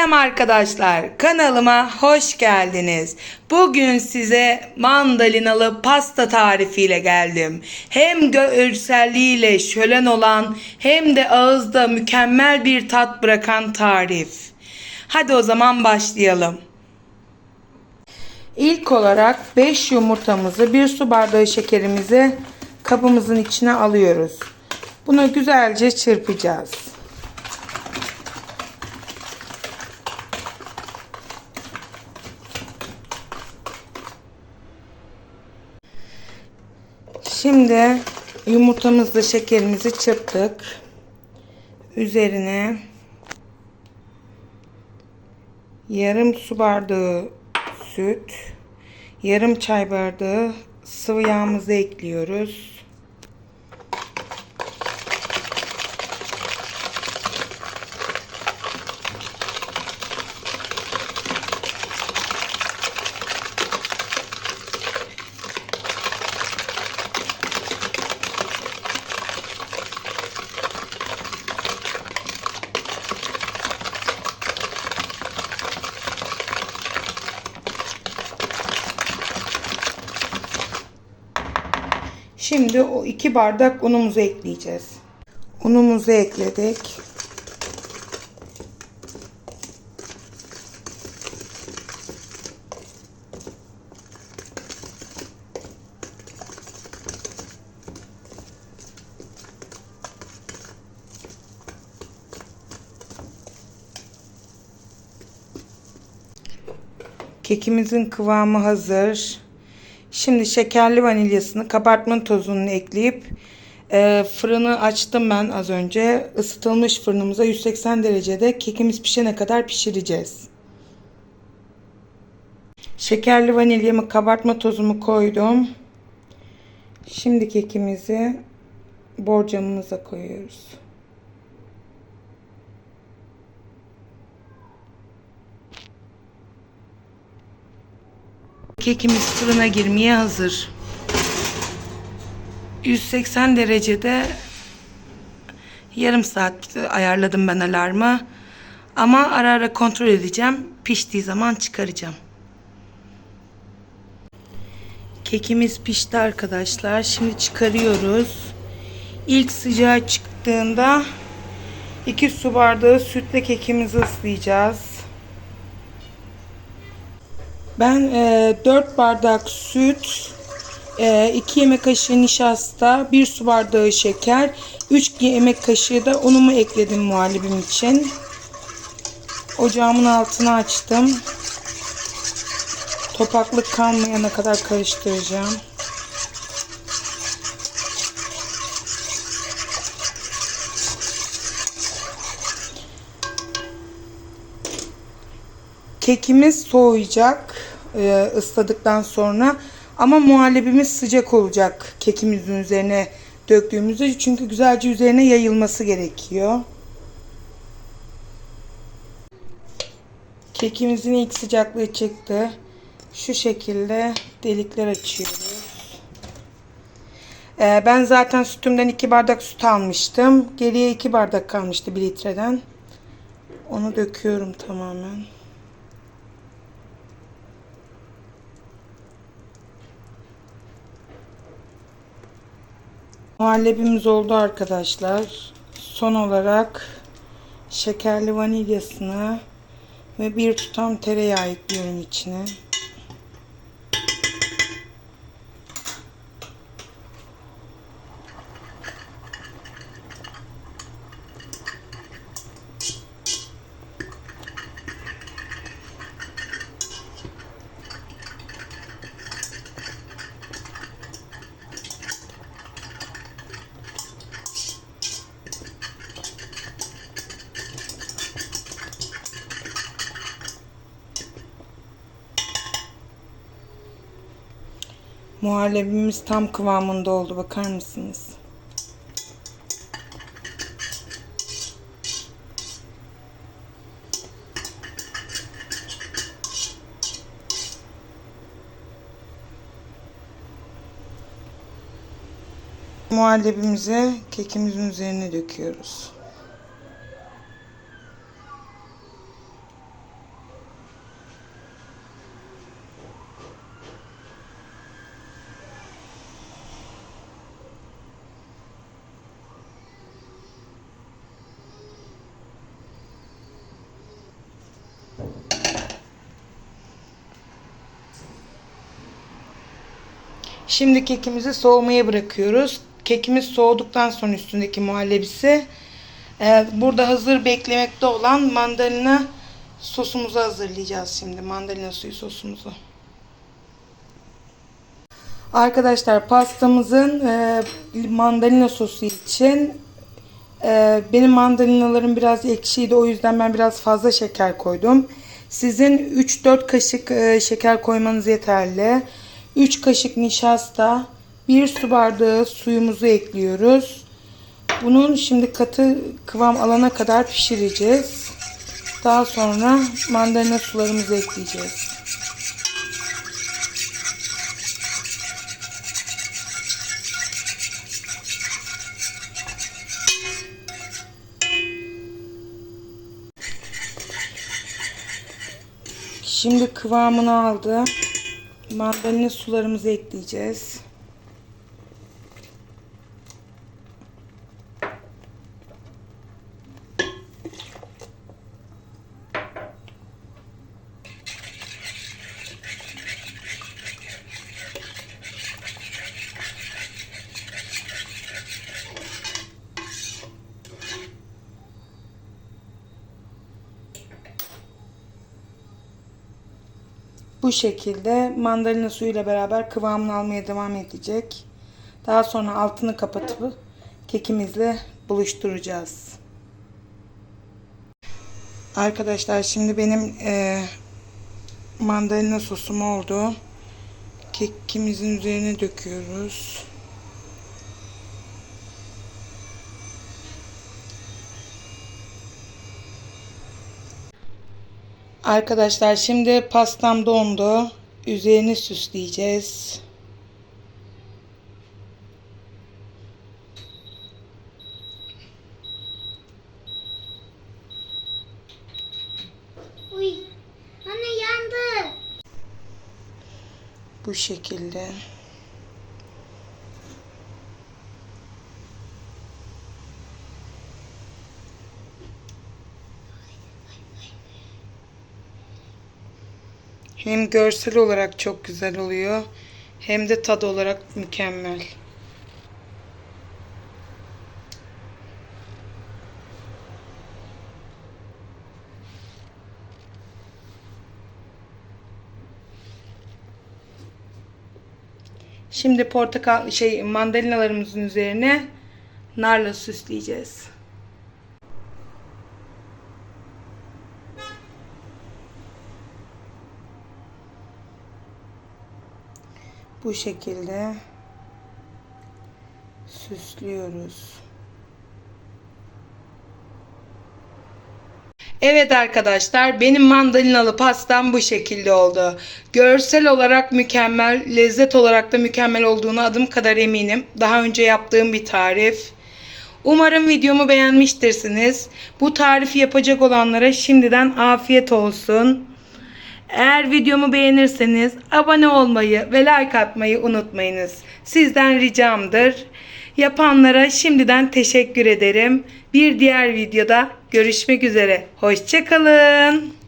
Selam arkadaşlar. Kanalıma hoş geldiniz. Bugün size mandalinalı pasta tarifiyle geldim. Hem görselliğiyle şölen olan hem de ağızda mükemmel bir tat bırakan tarif. Hadi o zaman başlayalım. İlk olarak 5 yumurtamızı 1 su bardağı şekerimizi kabımızın içine alıyoruz. Bunu güzelce çırpacağız. Şimdi yumurtamızla şekerimizi çırptık. Üzerine yarım su bardağı süt, yarım çay bardağı sıvı yağımızı ekliyoruz. Şimdi o iki bardak unumuzu ekleyeceğiz. Unumuzu ekledik. Kekimizin kıvamı hazır. Şimdi şekerli vanilyasını, kabartma tozunu ekleyip e, fırını açtım ben az önce. Isıtılmış fırınımıza 180 derecede kekimiz pişene kadar pişireceğiz. Şekerli vanilyamı, kabartma tozumu koydum. Şimdi kekimizi borcamımıza koyuyoruz. Kekimiz fırına girmeye hazır. 180 derecede yarım saat ayarladım ben alarmı. Ama ara ara kontrol edeceğim. Piştiği zaman çıkaracağım. Kekimiz pişti arkadaşlar. Şimdi çıkarıyoruz. İlk sıcağı çıktığında 2 su bardağı sütle kekimizi ıslayacağız. Ben e, 4 bardak süt, 2 yemek kaşığı nişasta, 1 su bardağı şeker, 3 yemek kaşığı da unumu ekledim muhallebim için. Ocağımın altını açtım. Topaklık kalmayana kadar karıştıracağım. Kekimiz soğuyacak e, ısladıktan sonra ama muhallebimiz sıcak olacak kekimizin üzerine döktüğümüzde çünkü güzelce üzerine yayılması gerekiyor. Kekimizin ilk sıcaklığı çıktı. Şu şekilde delikler açıyoruz. Ee, ben zaten sütümden 2 bardak süt almıştım. Geriye 2 bardak kalmıştı 1 litreden. Onu döküyorum tamamen. Muhallebimiz oldu arkadaşlar. Son olarak şekerli vanilyasını ve bir tutam tereyağı ekliyorum içine. Muhallebimiz tam kıvamında oldu. Bakar mısınız? Muhallebimizi kekimizin üzerine döküyoruz. Şimdi kekimizi soğumaya bırakıyoruz. Kekimiz soğuduktan sonra üstündeki muhallebisi. Ee, burada hazır beklemekte olan mandalina sosumuzu hazırlayacağız şimdi. Mandalina suyu sosumuzu. Arkadaşlar pastamızın e, mandalina sosu için e, benim mandalinalarım biraz ekşiydi. O yüzden ben biraz fazla şeker koydum. Sizin 3-4 kaşık e, şeker koymanız yeterli. 3 kaşık nişasta, 1 su bardağı suyumuzu ekliyoruz. Bunun şimdi katı kıvam alana kadar pişireceğiz. Daha sonra mandalina sularımızı ekleyeceğiz. Şimdi kıvamını aldı. Mandalina sularımızı ekleyeceğiz. Bu şekilde mandalina suyuyla beraber kıvamını almaya devam edecek. Daha sonra altını kapatıp kekimizle buluşturacağız. Arkadaşlar şimdi benim e, mandalina sosum oldu. Kekimizin üzerine döküyoruz. Arkadaşlar şimdi pastam dondu. Üzerini süsleyeceğiz. Uy. Anne yandı. Bu şekilde. Hem görsel olarak çok güzel oluyor hem de tad olarak mükemmel. Şimdi portakal şey mandalinalarımızın üzerine narla süsleyeceğiz. Bu şekilde süslüyoruz. Evet arkadaşlar benim mandalinalı pastam bu şekilde oldu. Görsel olarak mükemmel, lezzet olarak da mükemmel olduğunu adım kadar eminim. Daha önce yaptığım bir tarif. Umarım videomu beğenmiştirsiniz. Bu tarifi yapacak olanlara şimdiden afiyet olsun. Eğer videomu beğenirseniz abone olmayı ve like atmayı unutmayınız. Sizden ricamdır. Yapanlara şimdiden teşekkür ederim. Bir diğer videoda görüşmek üzere. Hoşçakalın.